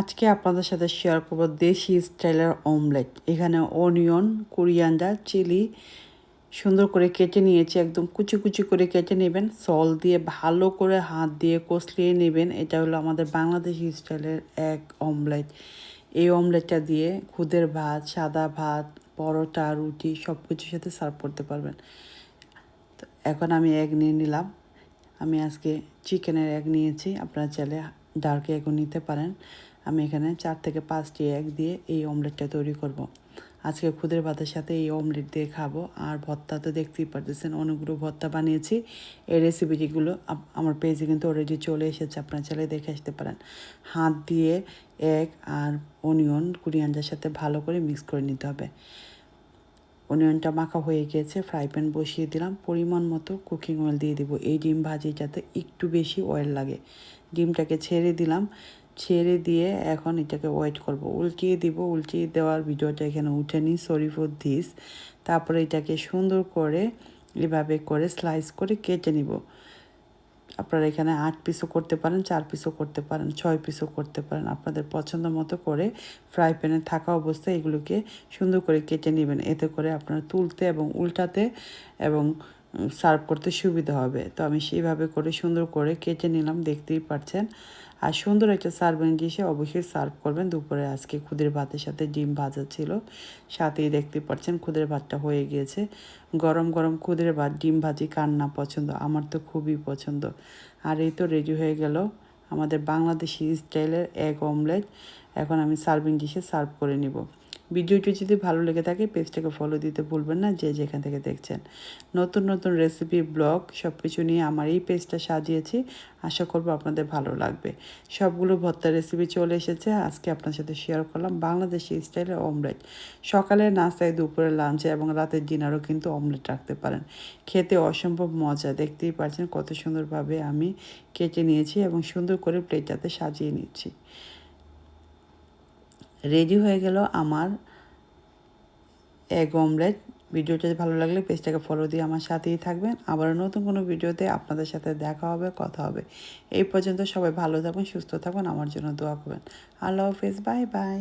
আজকে আপনাদের সাথে শেয়ার করব দেশি স্টাইলের অমলেট এখানে অনিয়ন কোরিয়ান্ডার চিলি সুন্দর করে কেটে নিয়েছি, একদম কুচি কুচি করে কেটে নেবেন। সল দিয়ে ভালো করে হাত দিয়ে কষলিয়ে নেবেন। এটা হলো আমাদের বাংলাদেশি স্টাইলের এক অমলেট এই অমলেটটা দিয়ে খুদের ভাত, সাদা ভাত, পরোটা, রুটি সব কিছুর সাথে সার্ভ করতে পারবেন। তো এখন আমি এগ নিয়ে নিলাম। আমি আজকে চিকেনের এগ নিয়েছি। আপনারা চাইলে ডার্ক এগও নিতে পারেন। আমি এখানে চার থেকে পাঁচটি এক দিয়ে এই অমলেটটা তৈরি করব। আজকে খুদের ভাতের সাথে এই অমলেট দিয়ে খাব। আর ভর্তা তো দেখতেই পারতেছেন, অনেকগুলো ভর্তা বানিয়েছি। এই রেসিপিটিগুলো আমার পেজে কিন্তু অলরেডি চলে এসেছে, আপনারা চাইলে দেখে আসতে পারেন। হাত দিয়ে এক আর অনিয়ন কুরিয়ানটার সাথে ভালো করে মিক্স করে নিতে হবে। অনিয়নটা মাখা হয়ে গিয়েছে ফ্রাই প্যান বসিয়ে দিলাম। পরিমাণ মতো কুকিং অয়েল দিয়ে দিব। এই ডিম ভাজিটাতে একটু বেশি অয়েল লাগে। ডিমটাকে ছেড়ে দিলাম। ছেড়ে দিয়ে এখন এটাকে ওয়েট করব। উল্টিয়ে দিব, উল্টিয়ে দেওয়ার ভিডিওটা এখানে উঠে নিই সরি ফর দিস তারপরে এটাকে সুন্দর করে এভাবে করে স্লাইস করে কেটে নিব। আপনারা এখানে আট পিসও করতে পারেন, চার পিসও করতে পারেন, ছয় পিসও করতে পারেন। আপনাদের পছন্দ মতো করে ফ্রাই প্যানে থাকা অবস্থায় এগুলোকে সুন্দর করে কেটে নেবেন। এতে করে আপনারা তুলতে এবং উল্টাতে এবং সার্ভ করতে সুবিধা হবে। তো আমি সেইভাবে করে সুন্দর করে কেটে নিলাম, দেখতেই পাচ্ছেন। আর সুন্দর একটা সার্ভিং ডিশে অবশ্যই সার্ভ করবেন। দুপুরে আজকে খুদের ভাতের সাথে ডিম ভাজা ছিল। সাথেই দেখতে পাচ্ছেন খুদের ভাতটা হয়ে গিয়েছে। গরম গরম খুদের ভাত, ডিম ভাজি কার না পছন্দ? আমার তো খুবই পছন্দ। আর এই তো রেডি হয়ে গেল আমাদের বাংলাদেশি স্টাইলের এগ অমলেট এখন আমি সার্ভিং ডিশে সার্ভ করে নিব। ভিডিওটি যদি ভালো লেগে থাকে, পেজটাকে ফলো দিতে ভুলবেন না, যে যেখান থেকে দেখছেন। নতুন নতুন রেসিপি ব্লগ সব কিছু নিয়ে আমার এই পেজটা সাজিয়েছি। আশা করব আপনাদের ভালো লাগবে। সবগুলো ভর্তা রেসিপি চলে এসেছে। আজকে আপনার সাথে শেয়ার করলাম বাংলাদেশি স্টাইলের অমলেট সকালে নাস্তায়, দুপুরে লাঞ্চে এবং রাতের ডিনারও কিন্তু অমলেট রাখতে পারেন। খেতে অসম্ভব মজা। দেখতেই পারছেন কত সুন্দরভাবে আমি কেটে নিয়েছি এবং সুন্দর করে প্লেটটাতে সাজিয়ে নিচ্ছি। রেডি হয়ে গেল আমার এগ অমলেট ভিডিওটা যদি ভালো লাগলে পেজটাকে ফলো দিয়ে আমার সাথেই থাকবেন। আবার নতুন কোনো ভিডিওতে আপনাদের সাথে দেখা হবে, কথা হবে। এই পর্যন্ত সবাই ভালো থাকুন, সুস্থ থাকুন, আমার জন্য দোয়া করবেন। আল্লাহ হাফেজ বাই বাই